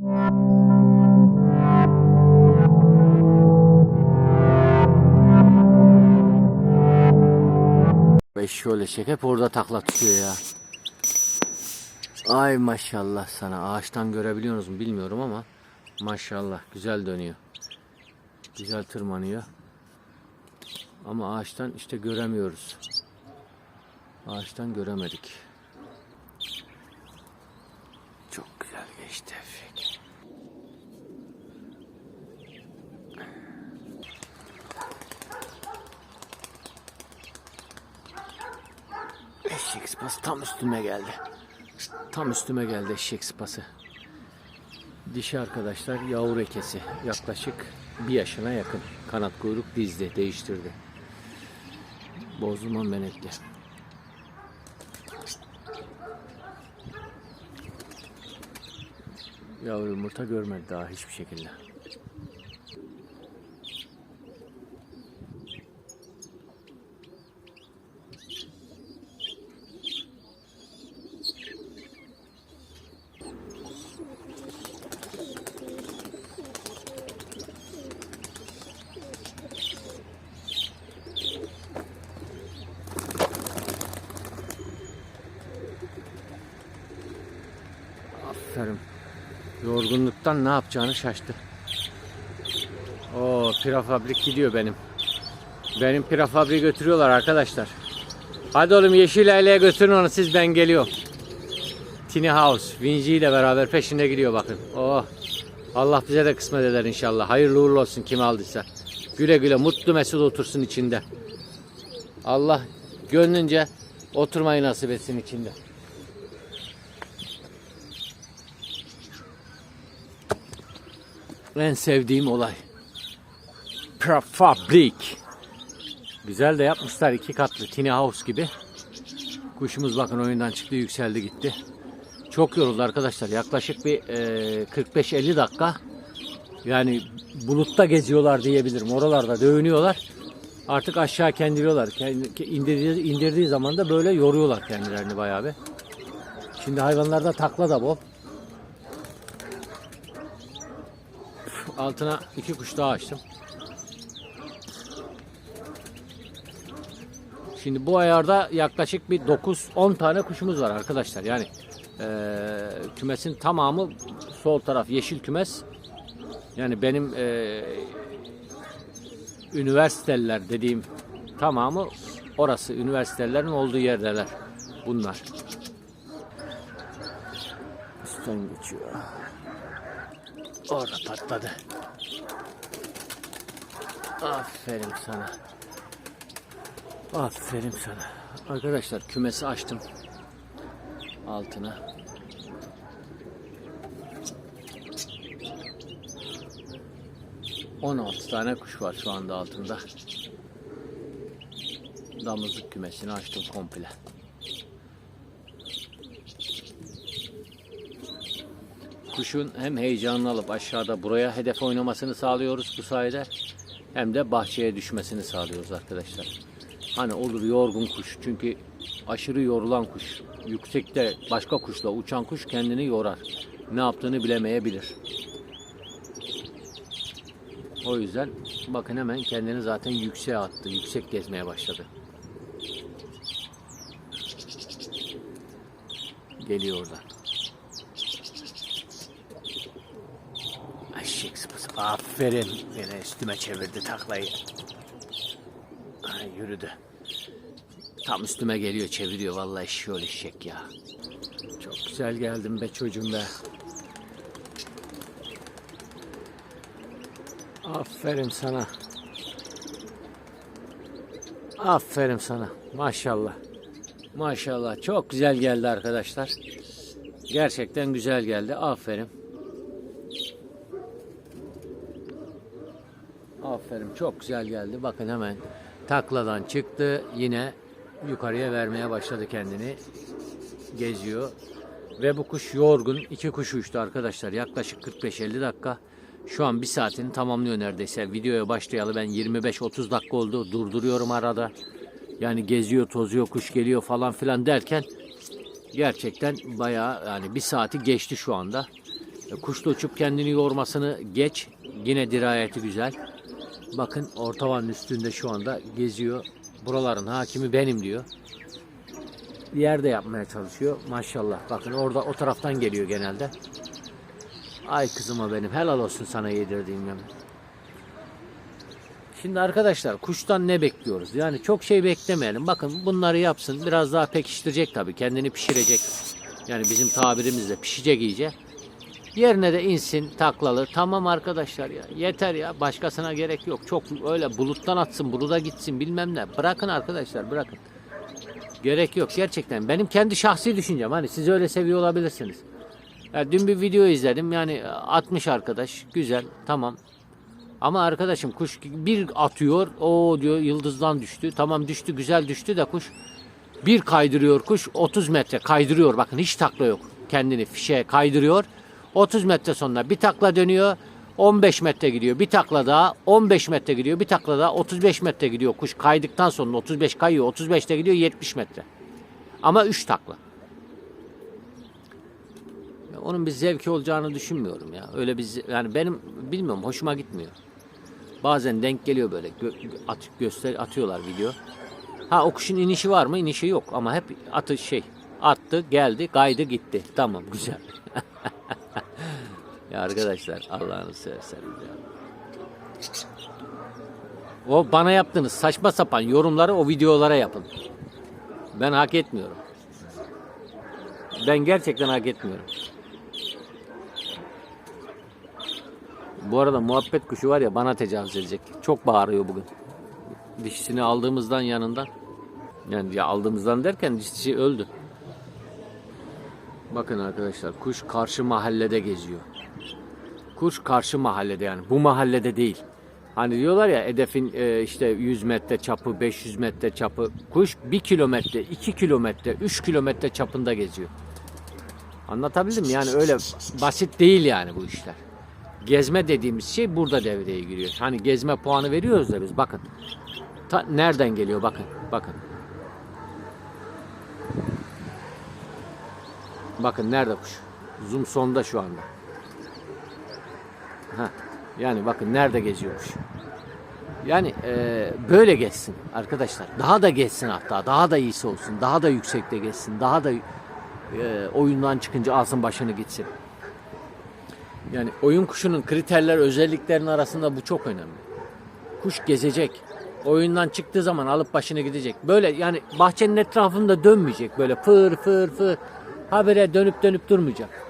Ve şöyle çek hep orada takla tutuyor ya. Ay maşallah sana. Ağaçtan görebiliyorsunuz mu bilmiyorum ama maşallah güzel dönüyor. Güzel tırmanıyor. Ama ağaçtan işte göremiyoruz. Ağaçtan göremedik. Çok güzel geçti Eşek sıpası tam üstüme geldi. Tam üstüme geldi eşek sıpası. Dişi arkadaşlar yavru ekesi. Yaklaşık bir yaşına yakın. Kanat kuyruk dizdi, değiştirdi. Bozulman benekli. Yavru yumurta görmedi daha hiçbir şekilde. Aferin. Yorgunluktan ne yapacağını şaştı. O prefabrik gidiyor benim. Benim prefabriği götürüyorlar arkadaşlar. Hadi oğlum Yeşil Aileye götürün onu siz ben geliyorum. Tiny House. Vinci ile beraber peşinde gidiyor bakın. Oh. Allah bize de kısmet eder inşallah. Hayırlı uğurlu olsun kim aldıysa. Güle güle mutlu mesut otursun içinde. Allah gönlünce oturmayı nasip etsin içinde. En sevdiğim olay. Prefabrik. Güzel de yapmışlar iki katlı tiny house gibi. Kuşumuz bakın oyundan çıktı yükseldi gitti. Çok yoruldu arkadaşlar. Yaklaşık bir e, 45-50 dakika. Yani bulutta geziyorlar diyebilirim. Oralarda dövünüyorlar. Artık aşağı kendiriyorlar. Kendi, indirdiği, indirdiği zaman da böyle yoruyorlar kendilerini bayağı bir. Şimdi hayvanlarda takla da bol. Altına iki kuş daha açtım. Şimdi bu ayarda yaklaşık bir 9-10 tane kuşumuz var arkadaşlar. Yani eee, kümesin tamamı sol taraf yeşil kümes. Yani benim eee üniversiteler dediğim tamamı orası. Üniversitelerin olduğu yerdeler bunlar. Üstten geçiyor. Orada patladı. Aferin sana. Aferin sana. Arkadaşlar kümesi açtım. Altına. On altı tane kuş var şu anda altında. Damızlık kümesini açtım komple. Kuşun hem heyecanını alıp aşağıda buraya hedef oynamasını sağlıyoruz bu sayede hem de bahçeye düşmesini sağlıyoruz arkadaşlar. Hani olur yorgun kuş çünkü aşırı yorulan kuş yüksekte başka kuşla uçan kuş kendini yorar. Ne yaptığını bilemeyebilir. O yüzden bakın hemen kendini zaten yükseğe attı. Yüksek gezmeye başladı. Geliyor oradan. Eşek sıpası. Aferin. Yine üstüme çevirdi taklayı. Ay, yürüdü. Tam üstüme geliyor çeviriyor. Vallahi eşşoğlu eşek ya. Çok güzel geldin be çocuğum be. Aferin sana. Aferin sana. Maşallah. Maşallah. Çok güzel geldi arkadaşlar. Gerçekten güzel geldi. Aferin. Aferin. Çok güzel geldi. Bakın hemen takladan çıktı. Yine yukarıya vermeye başladı kendini. Geziyor. Ve bu kuş yorgun. İki kuş uçtu arkadaşlar. Yaklaşık 45-50 dakika. Şu an bir saatini tamamlıyor neredeyse. Videoya başlayalı ben 25-30 dakika oldu. Durduruyorum arada. Yani geziyor, tozuyor, kuş geliyor falan filan derken gerçekten bayağı yani bir saati geçti şu anda. E, Kuşla uçup kendini yormasını geç. Yine dirayeti güzel. Bakın ortavanın üstünde şu anda geziyor. Buraların hakimi benim diyor. Yerde yapmaya çalışıyor. Maşallah. Bakın orada o taraftan geliyor genelde. Ay kızıma benim. Helal olsun sana yedirdiğim yem. Şimdi arkadaşlar kuştan ne bekliyoruz? Yani çok şey beklemeyelim. Bakın bunları yapsın. Biraz daha pekiştirecek tabii. Kendini pişirecek. Yani bizim tabirimizle pişecek iyice. Yerine de insin taklalı. Tamam arkadaşlar ya. Yeter ya. Başkasına gerek yok. Çok öyle buluttan atsın, buluda gitsin bilmem ne. Bırakın arkadaşlar bırakın. Gerek yok gerçekten. Benim kendi şahsi düşüncem. Hani siz öyle seviyor olabilirsiniz. Ya dün bir video izledim. Yani 60 arkadaş. Güzel. Tamam. Ama arkadaşım kuş bir atıyor. O diyor yıldızdan düştü. Tamam düştü güzel düştü de kuş bir kaydırıyor kuş 30 metre kaydırıyor. Bakın hiç takla yok. Kendini fişe kaydırıyor. 30 metre sonra bir takla dönüyor. 15 metre gidiyor. Bir takla daha 15 metre gidiyor. Bir takla daha 35 metre gidiyor. Kuş kaydıktan sonra 35 kayıyor. 35'te gidiyor 70 metre. Ama 3 takla. Onun bir zevki olacağını düşünmüyorum ya. Öyle bir yani benim bilmiyorum hoşuma gitmiyor. Bazen denk geliyor böyle gö- at, göster atıyorlar video. Ha o kuşun inişi var mı? İnişi yok ama hep atı şey attı, geldi, kaydı, gitti. Tamam güzel. ya arkadaşlar Allah'ını severseniz ya. O bana yaptığınız saçma sapan yorumları o videolara yapın. Ben hak etmiyorum. Ben gerçekten hak etmiyorum. Bu arada muhabbet kuşu var ya bana tecavüz edecek. Çok bağırıyor bugün. Dişisini aldığımızdan yanından. Yani ya aldığımızdan derken dişisi öldü. Bakın arkadaşlar kuş karşı mahallede geziyor. Kuş karşı mahallede yani bu mahallede değil. Hani diyorlar ya hedefin e, işte 100 metre çapı, 500 metre çapı. Kuş 1 kilometre, 2 kilometre, 3 kilometre çapında geziyor. Anlatabildim mi? Yani öyle basit değil yani bu işler. Gezme dediğimiz şey burada devreye giriyor. Hani gezme puanı veriyoruz da biz bakın. Ta, nereden geliyor bakın. Bakın. Bakın nerede kuş? Zoom sonda şu anda. Ha. Yani bakın nerede geziyormuş. Yani e, böyle geçsin arkadaşlar. Daha da geçsin hatta. Daha da iyisi olsun. Daha da yüksekte geçsin. Daha da e, oyundan çıkınca alsın başını gitsin. Yani oyun kuşunun kriterler, özelliklerinin arasında bu çok önemli. Kuş gezecek. Oyundan çıktığı zaman alıp başını gidecek. Böyle yani bahçenin etrafında dönmeyecek. Böyle fır fır fır. Habire dönüp dönüp durmayacak.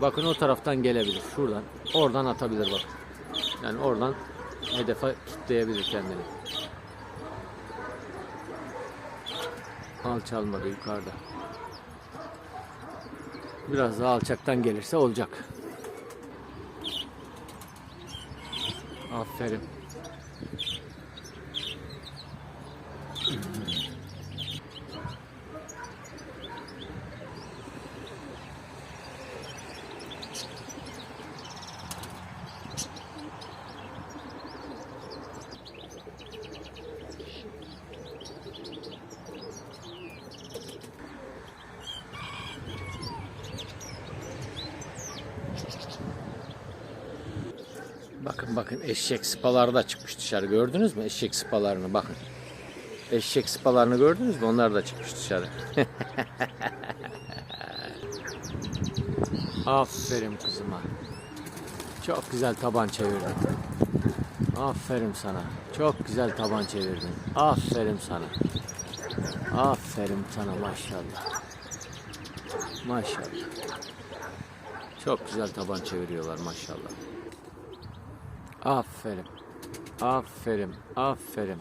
Bakın o taraftan gelebilir. Şuradan. Oradan atabilir bak. Yani oradan hedefe kitleyebilir kendini. Alçalmadı yukarıda. Biraz daha alçaktan gelirse olacak. Aferin. Bakın bakın eşek sıpaları da çıkmış dışarı. Gördünüz mü eşek sıpalarını bakın. Eşek sıpalarını gördünüz mü? Onlar da çıkmış dışarı. Aferin kızıma. Çok güzel taban çevirdin. Aferin sana. Çok güzel taban çevirdin. Aferin sana. Aferin sana maşallah. Maşallah. Çok güzel taban çeviriyorlar maşallah. Aferin. Aferin. Aferin.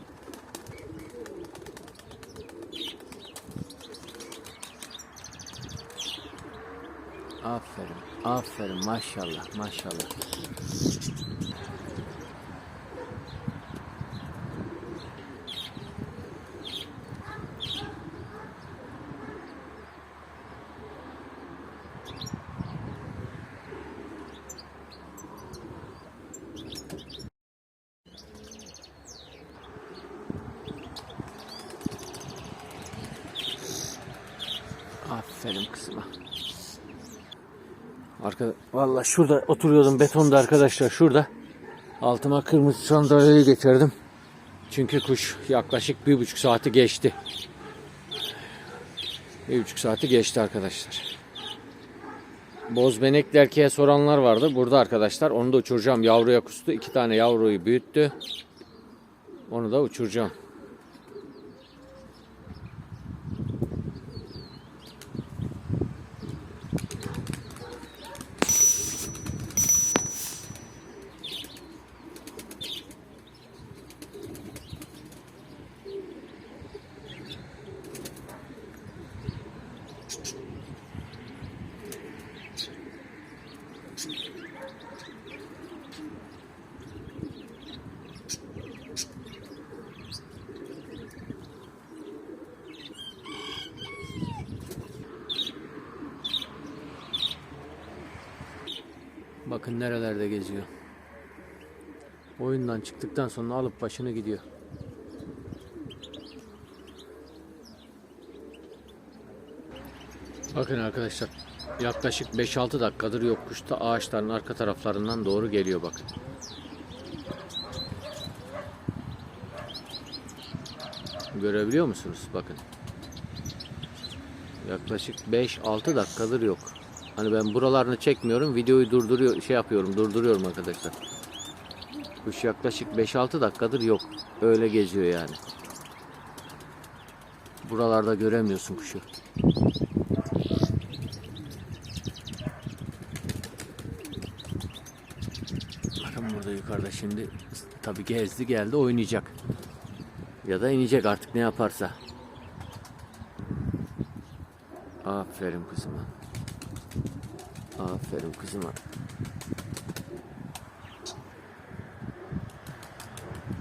Aferin. Aferin. Maşallah. Maşallah. Aferin kızıma. Arka, vallahi şurada oturuyordum betonda arkadaşlar şurada. Altıma kırmızı sandalyeyi getirdim. Çünkü kuş yaklaşık bir buçuk saati geçti. Bir buçuk saati geçti arkadaşlar. Bozbenekli erkeğe soranlar vardı. Burada arkadaşlar onu da uçuracağım. Yavruya kustu. iki tane yavruyu büyüttü. Onu da uçuracağım. Nerelerde geziyor. Oyundan çıktıktan sonra alıp başını gidiyor. Bakın arkadaşlar yaklaşık 5-6 dakikadır yok kuşta ağaçların arka taraflarından doğru geliyor bakın. Görebiliyor musunuz? Bakın. Yaklaşık 5-6 dakikadır yok. Hani ben buralarını çekmiyorum. Videoyu durduruyor, şey yapıyorum, durduruyorum arkadaşlar. Kuş yaklaşık 5-6 dakikadır yok. Öyle geziyor yani. Buralarda göremiyorsun kuşu. Bakın burada yukarıda şimdi tabi gezdi geldi oynayacak. Ya da inecek artık ne yaparsa. Aferin kızıma. Aferin kızıma.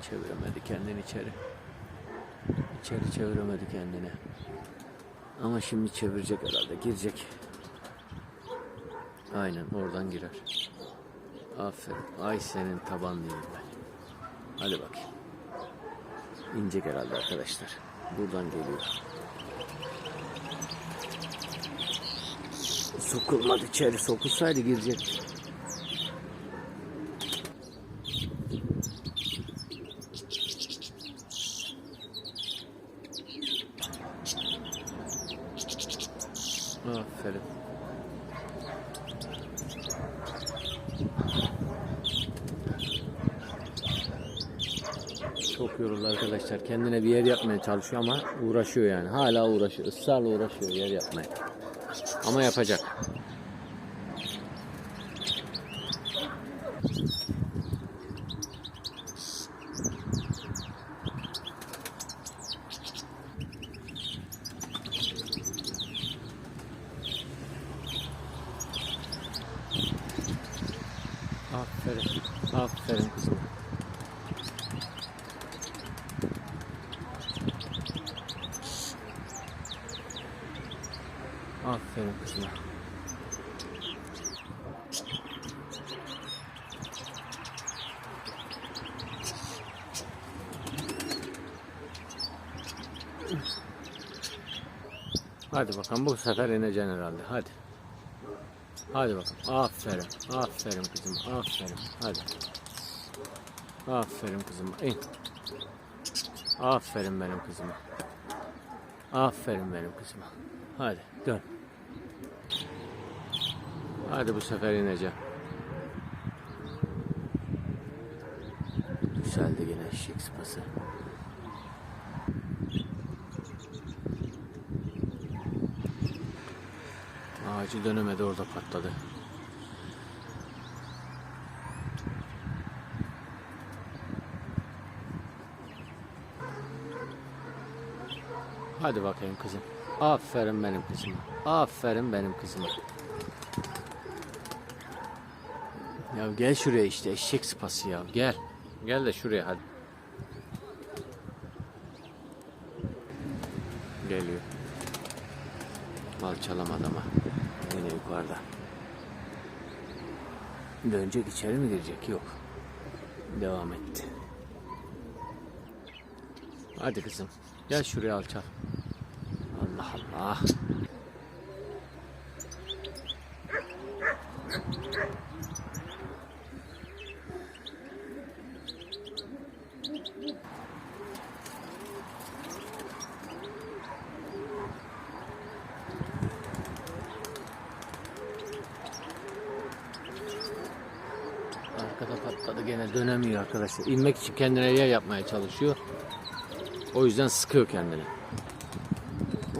Çeviremedi kendini içeri. İçeri çeviremedi kendini. Ama şimdi çevirecek herhalde. Girecek. Aynen oradan girer. Aferin. Ay senin taban değil ben. Hadi bakayım. İnecek herhalde arkadaşlar. Buradan geliyor. Sokulmadı içeri. Sokulsaydı girecek. Aferin. Çok yoruldu arkadaşlar. Kendine bir yer yapmaya çalışıyor ama uğraşıyor yani. Hala uğraşıyor. Israrla uğraşıyor yer yapmaya. Ama yapacak. Aferin. Aferin kızım. Aferin kızım. Hadi bakalım bu sefer ineceksin herhalde. Hadi. Hadi bakalım. Aferin. Aferin kızım. Aferin. Hadi. Aferin kızım. İn. Aferin benim kızıma. Aferin benim kızıma. Hadi dön. Hadi bu sefer ineceğim. Güzeldi yine eşek sıpası. Ağacı dönemedi orada patladı. Hadi bakayım kızım. Aferin benim kızıma. Aferin benim kızıma. Ya gel şuraya işte eşek sıpası ya. Gel. Gel de şuraya hadi. Geliyor. Alçalamadı ama. Yine yukarıda. Dönecek içeri mi girecek? Yok. Devam etti. Hadi kızım. Gel şuraya alçal. Allah Allah. Arkada patladı gene dönemiyor arkadaşlar. İnmek için kendine yer yapmaya çalışıyor. O yüzden sıkıyor kendini.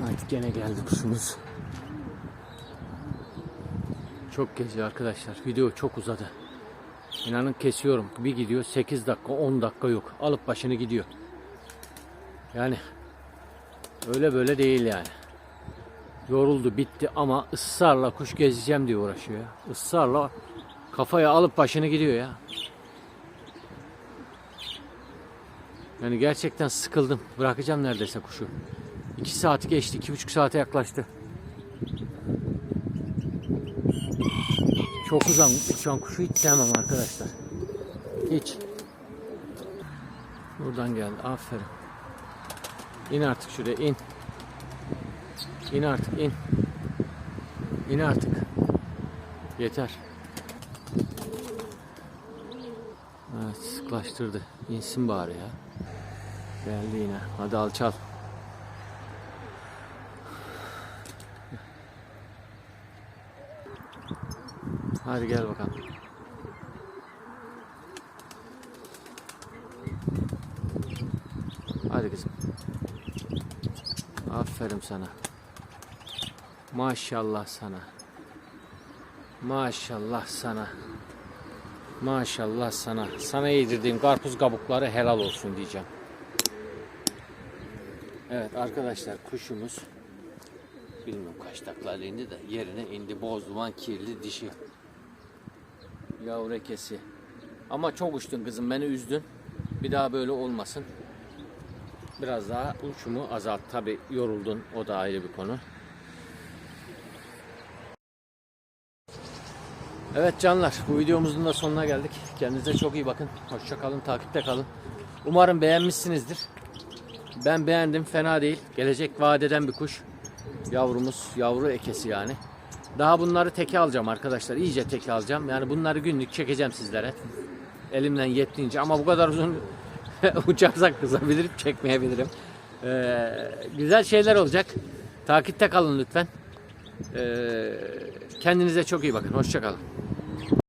Evet gene geldi kuşumuz. Çok geziyor arkadaşlar. Video çok uzadı. İnanın kesiyorum. Bir gidiyor 8 dakika 10 dakika yok. Alıp başını gidiyor. Yani öyle böyle değil yani. Yoruldu bitti ama ısrarla kuş gezeceğim diye uğraşıyor ya. Israrla kafaya alıp başını gidiyor ya. Yani gerçekten sıkıldım. Bırakacağım neredeyse kuşu. 2 saati geçti. 2,5 saate yaklaştı. Çok uzan uçan kuşu hiç sevmem arkadaşlar. Hiç. Buradan geldi. Aferin. İn artık şuraya in. İn artık in. İn artık. Yeter. Evet sıklaştırdı. İnsin bari ya. Geldi yine. Hadi alçal. Hadi gel bakalım. Hadi kızım. Aferin sana. Maşallah sana. Maşallah sana. Maşallah sana. Sana yedirdiğim karpuz kabukları helal olsun diyeceğim. Evet arkadaşlar kuşumuz bilmiyorum kaç takla indi de yerine indi bozduman kirli dişi. Yavru ekesi. Ama çok uçtun kızım beni üzdün. Bir daha böyle olmasın. Biraz daha uçumu azalt. Tabi yoruldun o da ayrı bir konu. Evet canlar bu videomuzun da sonuna geldik. Kendinize çok iyi bakın. Hoşça kalın, takipte kalın. Umarım beğenmişsinizdir. Ben beğendim, fena değil. Gelecek vadeden bir kuş. Yavrumuz, yavru ekesi yani. Daha bunları teke alacağım arkadaşlar. İyice teke alacağım. Yani bunları günlük çekeceğim sizlere. Elimden yettiğince ama bu kadar uzun uçarsak kızabilirim, çekmeyebilirim. Ee, güzel şeyler olacak. Takipte kalın lütfen. Ee, kendinize çok iyi bakın. Hoşça kalın.